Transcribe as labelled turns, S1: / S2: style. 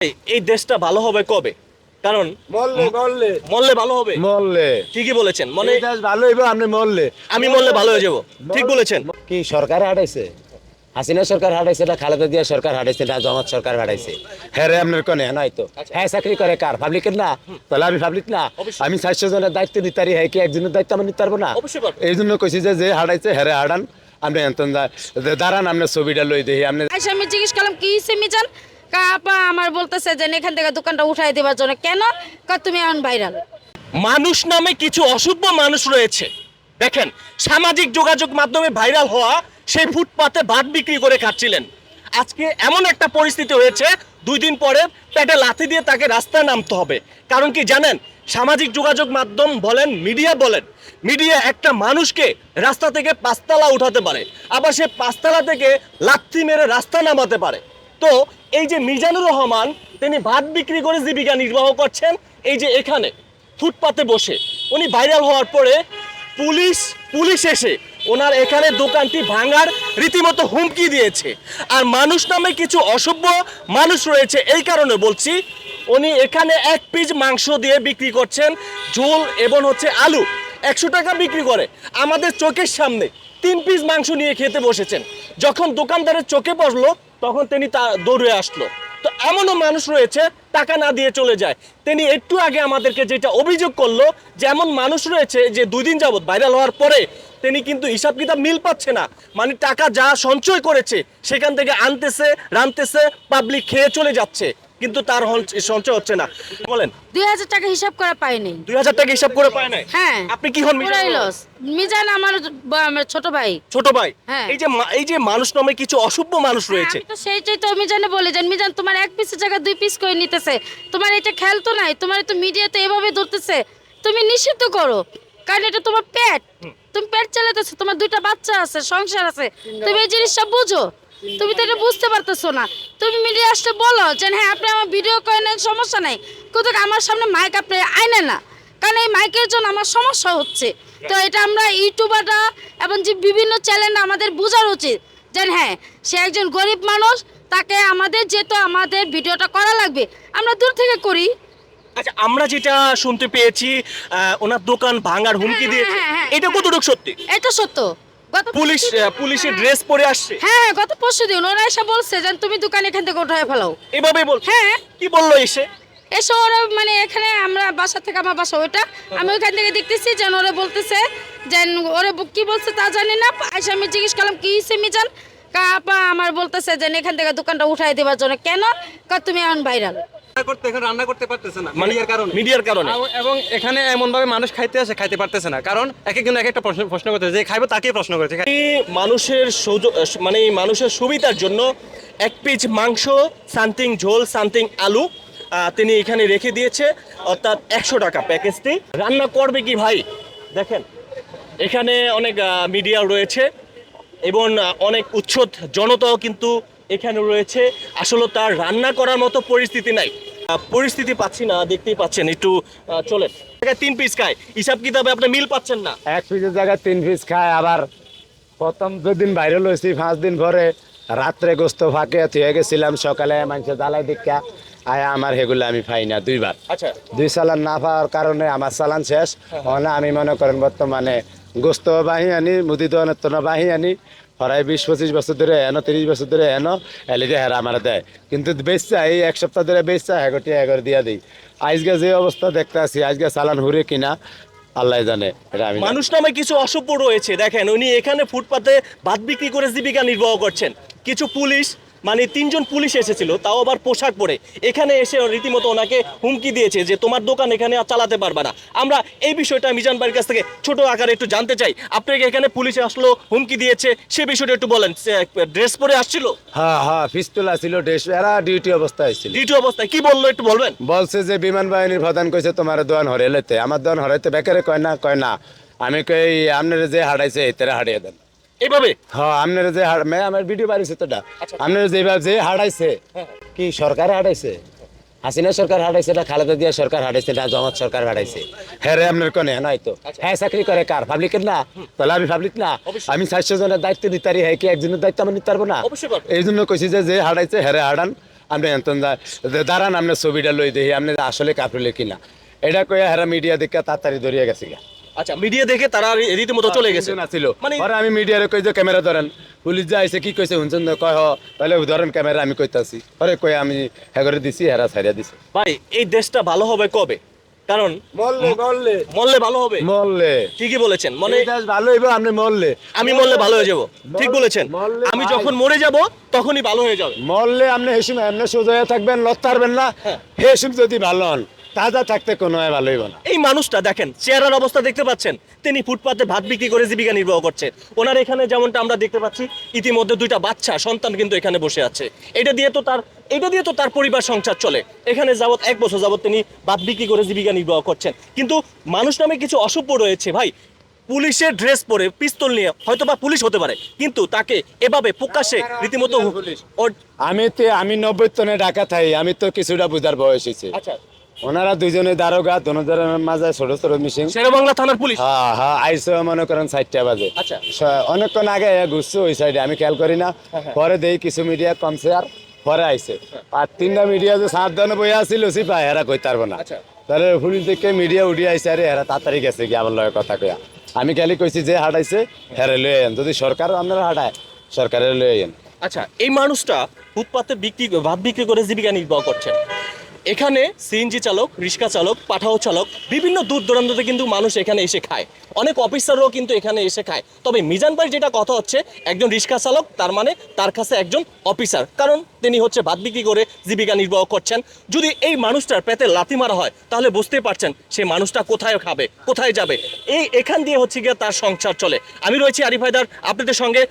S1: এই- দেশটা ভালো হবে কবে? কারণ
S2: মরলে মরলে।
S1: মরলে ভালো হবে।
S2: মরলে।
S1: ঠিকই বলেছেন মানে
S2: দেশ ভালো হইব আপনি মরলে।
S1: আমি মরলে ভালো হয়ে যাব। ঠিক বলেছেন।
S2: কি সরকার হারাইছে হাসিনা সরকার হারাইছে না খালেদা দিয়া সরকার হারাইছে না জমাত সরকার হারাইছে হ্যাঁ রে আপনার কোনে নাই তো। হ্যাঁ চাকরি করে কার? পাবলিকের না? তাহলে আমি পাবলিক না? আমি চারশো জনের দায়িত্ব নিতে পারি হ্যাঁ কি একজনের দায়িত্ব আমি নিতে পারব না? এই জন্য কইছি যে যে হারাইছে হ্যাঁ হারান আপনি দাঁড়ান আপনার ছবিটা লই দেখি আপনি
S3: আমি জিজ্ঞেস করলাম কি মিজান? কা আপা, আমার বলতেছে যে এখান থেকে দোকানটা উঠাই দেওয়ার জন্য। কেন? তুমি এখন ভাইরাল
S1: মানুষ নামে কিছু অসভ্য মানুষ রয়েছে। দেখেন, সামাজিক যোগাযোগ মাধ্যমে ভাইরাল হওয়া সেই ফুটপাতে ভাত বিক্রি করে খাচ্ছিলেন। আজকে এমন একটা পরিস্থিতি হয়েছে, দুই দিন পরে পেটে লাথি দিয়ে তাকে রাস্তায় নামতে হবে। কারণ কি জানেন, সামাজিক যোগাযোগ মাধ্যম বলেন, মিডিয়া বলেন, মিডিয়া একটা মানুষকে রাস্তা থেকে পাঁচতলা উঠাতে পারে। আবার সে পাঁচতলা থেকে লাথি মেরে রাস্তা নামাতে পারে। তো এই যে মিজানুর রহমান, তিনি ভাত বিক্রি করে জীবিকা নির্বাহ করছেন, এই যে এখানে ফুটপাতে বসে। উনি ভাইরাল হওয়ার পরে পুলিশ পুলিশ এসে ওনার এখানে দোকানটি ভাঙার রীতিমতো হুমকি দিয়েছে। আর মানুষ নামে কিছু অসভ্য মানুষ রয়েছে, এই কারণে বলছি, উনি এখানে এক পিস মাংস দিয়ে বিক্রি করছেন, ঝোল এবং হচ্ছে আলু। একশো টাকা বিক্রি করে। আমাদের চোখের সামনে তিন পিস মাংস নিয়ে খেতে বসেছেন। যখন দোকানদারের চোখে পড়ল তখন তিনি তা দৌড়ে আসলো। তো এমনও মানুষ রয়েছে, টাকা না দিয়ে চলে যায়। তিনি একটু আগে আমাদেরকে যেটা অভিযোগ করল, যে এমন মানুষ রয়েছে যে দুই দিন যাবত ভাইরাল হওয়ার পরে তিনি কিন্তু হিসাব কিতাব মিল পাচ্ছে না। মানে টাকা যা সঞ্চয় করেছে, সেখান থেকে আনতেছে রানতেছে পাবলিক খেয়ে চলে যাচ্ছে। কিন্তু তার সঞ্চয় হচ্ছে না। বলেন।
S3: দুই হাজার টাকা হিসাব করে পাইনি
S1: দুই হাজার টাকা হিসাব করে পায় নাই?
S3: হ্যাঁ।
S1: আপনি কি হন
S3: পুরাই লস মিজান আমার ব- ছোট ভাই।
S1: ছোট ভাই?
S3: হ্যাঁ।
S1: এই যে মা- এই যে মানুষ নামে কিছু অসভ্য মানুষ রয়েছে।
S3: আমি তো সেইটাই তো মিজানে বলি যে মিজান তোমার এক পিসের জায়গায় দুই পিস করে নিতেছে। তোমার এটা খেয়াল তো নাই? তোমার তো মিডিয়াতে এভাবে ধরতেছে। তুমি নিষিদ্ধ করো। কারণ এটা তোমার পেট তুমি পেট চালাতেছো। তোমার দুইটা বাচ্চা আছে সংসার আছে। তুমি এই জিনিসটা বুঝো? তুমি তো এটা বুঝতে পারতেছো না। তুমি মিডিয়া আসতে বলো যে হ্যাঁ আপনি আমার ভিডিও করেন সমস্যা নাই। কিন্তু আমার সামনে মাইক আপনি আইনে না। কারণ এই মাইকের জন্য আমার সমস্যা হচ্ছে। তো এটা আমরা ইউটিউবাররা এবং যে বিভিন্ন চ্যানেল আমাদের বোঝার উচিত যে হ্যাঁ সে একজন গরিব মানুষ তাকে আমাদের যেহেতু আমাদের ভিডিওটা করা লাগবে আমরা দূর থেকে করি।
S1: আচ্ছা আমরা যেটা শুনতে পেয়েছি ওনার দোকান ভাঙার হুমকি
S3: হ্যাঁ, হ্যাঁ, হ্যাঁ,
S1: এটা। কতটুকু সত্যি?
S3: এটা সত্য।
S1: পুলিশ পুলিশের ড্রেস পরে আসছে।
S3: হ্যাঁ হ্যাঁ গত পরশু দিন ওরা এসে বলছে যে তুমি দোকান এখান থেকে উঠায় ফেলাও।
S1: এভাবে বল
S3: হ্যাঁ।
S1: কি বলল এসে?
S3: এসে ওরা মানে এখানে আমরা বাসা থেকে আমার বাসা ওইটা আমি ওইখান থেকে দেখতেছি যেন ওরা বলতেছে যে ওরা কি বলছে তা জানি না আইসা আমি জিজ্ঞেস করলাম কি হয়েছে মিজান? কাপা আমার বলতেছে যে এখান থেকে দোকানটা উঠাই দেওয়ার জন্য। কেন? কা তুমি এখন ভাইরাল
S4: করতে এখন রান্না করতে পারতেছে না
S1: মানে
S4: মিডিয়ার কারণে।
S1: মিডিয়ার কারণে।
S4: এবং এখানে এমন ভাবে মানুষ খাইতে আসে খাইতে পারতেছে না। কারণ এক একজন এক একটা প্রশ্ন যে খাইবো তাকেই প্রশ্ন করছে।
S1: এই মানুষের মানে মানুষের সুবিধার জন্য এক পিস মাংস সামথিং ঝোল সামথিং আলু তিনি এখানে রেখে দিয়েছে অর্থাৎ একশো টাকা প্যাকেজটি। রান্না করবে কি ভাই? দেখেন এখানে অনেক মিডিয়া রয়েছে এবং অনেক উচ্ছদ জনতাও কিন্তু এখানে রয়েছে। আসলে তার রান্না করার মতো পরিস্থিতি নাই। পরিস্থিতি পাচ্ছি না দেখতেই পাচ্ছেন একটু চলেন। তিন পিস খায়। হিসাব কিতাবে আপনি মিল পাচ্ছেন না।
S2: এক পিসের জায়গায় তিন পিস খায় আবার প্রথম দুদিন ভাইরাল হয়েছি পাঁচ দিন পরে রাত্রে গোস্ত ফাঁকে থুয়ে গেছিলাম সকালে মানুষের জ্বালাই দীক্ষা। আয় আমার সেগুলো আমি পাই না দুইবার।
S1: আচ্ছা।
S2: দুই চালান না পাওয়ার কারণে আমার চালান শেষ। মানে আমি মনে করেন বর্তমানে গোস্ত বাহি আনি, মুদি দোকানের বাহি আনি প্রায় বিশ পঁচিশ বছর ধরে এন তিরিশ বছর ধরে এন এলিতে হেরা আমার দেয়। কিন্তু বেচা, এই এক সপ্তাহ ধরে বেচা এগোটি এগর দিয়া দিই। আজকে যে অবস্থা দেখতে আছি আজকে চালান হুরে কিনা, আল্লাহ জানে, এটা।
S1: মানুষ নামে কিছু অসভ্য রয়েছে, দেখেন, উনি এখানে ফুটপাতে ভাত বিক্রি করে জীবিকা নির্বাহ করছেন। কিছু পুলিশ মানে তিনজন পুলিশ এসেছিল তাও আবার পোশাক পরে। এখানে এসে রীতিমতো ওনাকে হুমকি দিয়েছে যে তোমার দোকান এখানে আর চালাতে পারবে না। আমরা এই বিষয়টা মিজান ভাইয়ের কাছ থেকে ছোট আকারে একটু জানতে চাই। আপনাকে এখানে পুলিশ আসলো হুমকি দিয়েছে সে বিষয়টা একটু বলেন। ড্রেস পরে আসছিল?
S2: হ্যাঁ হ্যাঁ পিস্তল ছিল ড্রেস। এরা ডিউটি অবস্থায় ছিল।
S1: ডিউটি অবস্থায় কি বলল একটু বলবেন?
S2: বলছে যে বিমান বাহিনীর প্রধান কইছে তোমার দোয়ান হরেলেতে আমার দোয়ান হরাইতে বেকারে কয় না কয় না। আমি কই আপনার যে হারাইছে এতেরা হারিয়ে দেন।
S1: এভাবে
S2: হ্যাঁ আপনার যে হার মে আমার ভিডিও বাড়িছে তোটা আপনার যেভাবে যে হারাইছে কি সরকার হারাইছে হাসিনা সরকার হারাইছে না খালেদা দিয়া সরকার হারাইছে না জমাত সরকার হারাইছে হ্যাঁ রে আপনার কোনে নাই তো। হ্যাঁ চাকরি করে কার? পাবলিকের না? তাহলে আমি পাবলিক না। আমি জনের দায়িত্ব পারি হ্যাঁ কি একজনের দায়িত্ব আমি নিতে পারব না। এই জন্য কইছি যে যে হারাইছে হ্যাঁ হারান আপনি এন্তন দাঁড়ান আপনার ছবিটা লই দেখি আপনি আসলে কাপড়লে কিনা। এটা কয়ে হেরা মিডিয়া দেখে তাড়াতাড়ি ধরিয়ে গেছে
S1: আচ্ছা মিডিয়া দেখে তারা রীতিমতো চলে গেছে।
S2: ছিল
S1: মানে
S2: আমি মিডিয়ারে কই যে ক্যামেরা ধরেন। পুলিশ যা আইছে কি কইছে? শুনছেন তো কয় তাহলে ধরেন ক্যামেরা আমি কইতাছি। পরে কই আমি হ্যাঁ করে দিছি হেরা ছাড়িয়া দিছি।
S1: ভাই এই দেশটা ভালো হবে কবে? কারণ ভালো হবে? ঠিকই বলেছেন মানে
S2: দেশ ভালো হইব আপনি মরলে।
S1: আমি মরলে ভালো হয়ে যাব। ঠিক বলেছেন। আমি যখন মরে যাব তখনই ভালো হয়ে যাবে।
S2: মরলে আপনি হেসুম এমনি সোজা থাকবেন লড়তে পারবেন না। হেসুম যদি ভালো হন তাজা থাকতে কোনো ভালো হইব না।
S1: এই মানুষটা দেখেন চেহারার অবস্থা দেখতে পাচ্ছেন। তিনি ফুটপাতে ভাত বিক্রি করে জীবিকা নির্বাহ করছেন ওনার এখানে যেমনটা আমরা দেখতে পাচ্ছি ইতিমধ্যে দুইটা বাচ্চা সন্তান কিন্তু এখানে বসে আছে। এটা দিয়ে তো তার এটা দিয়ে তো তার পরিবার সংসার চলে। এখানে যাবত এক বছর যাবত তিনি ভাত বিক্রি করে জীবিকা নির্বাহ করছেন। কিন্তু মানুষ নামে কিছু অসভ্য রয়েছে ভাই। পুলিশের ড্রেস পরে পিস্তল নিয়ে হয়তো বা পুলিশ হতে পারে কিন্তু তাকে এভাবে প্রকাশ্যে রীতিমতো
S2: আমি তো আমি নব্বই টনে ঢাকা থাই আমি তো কিছুটা বুঝার বয়স হয়েছে
S1: আচ্ছা।
S2: ওনারা দুইজনে দারোগা দুজনের মাঝে ছোট ছোট মিশিং।
S1: শেরেবাংলা থানার পুলিশ?
S2: হ্যাঁ হ্যাঁ আইসো মনে করেন চারটা বাজে।
S1: আচ্ছা।
S2: অনেকক্ষণ আগে ঘুরছে ওই সাইডে আমি খেয়াল করি না। পরে দেই কিছু মিডিয়া কমছে আর পরে আইছে আর তিনটা মিডিয়া যে সাত জনে বই আসছিল সিপাই এরা কই পারব না।
S1: আচ্ছা।
S2: তাহলে পুলিশ থেকে মিডিয়া উঠে আইছে আরে এরা তাড়াতাড়ি গেছে কি আমার লগে কথা কয়া। আমি খালি কইছি যে হাঁটাইছে হেরে লয়ে আইন। যদি সরকার আপনারা হাঁটায় সরকারের লয়ে আইন।
S1: আচ্ছা এই মানুষটা ফুটপাতে বিক্রি ভাত বিক্রি করে জীবিকা নির্বাহ করছেন। এখানে সিএনজি চালক, রিক্সা চালক, পাঠাও চালক, বিভিন্ন দূর দূরান্ততে কিন্তু মানুষ এখানে এসে খায়। অনেক অফিসারও কিন্তু এখানে এসে খায়। তবে মিজান ভাই যেটা কথা হচ্ছে, একজন রিক্সা চালক, তার মানে তার কাছে একজন অফিসার। কারণ তিনি হচ্ছে ভাত বিক্রি করে জীবিকা নির্বাহ করছেন। যদি এই মানুষটার পেতে লাথি মারা হয়, তাহলে বুঝতেই পারছেন সেই মানুষটা কোথায় খাবে, কোথায় যাবে। এই এখান দিয়ে হচ্ছে গিয়ে তার সংসার চলে। আমি রয়েছি আরিফ হায়দার, আপনাদের সঙ্গে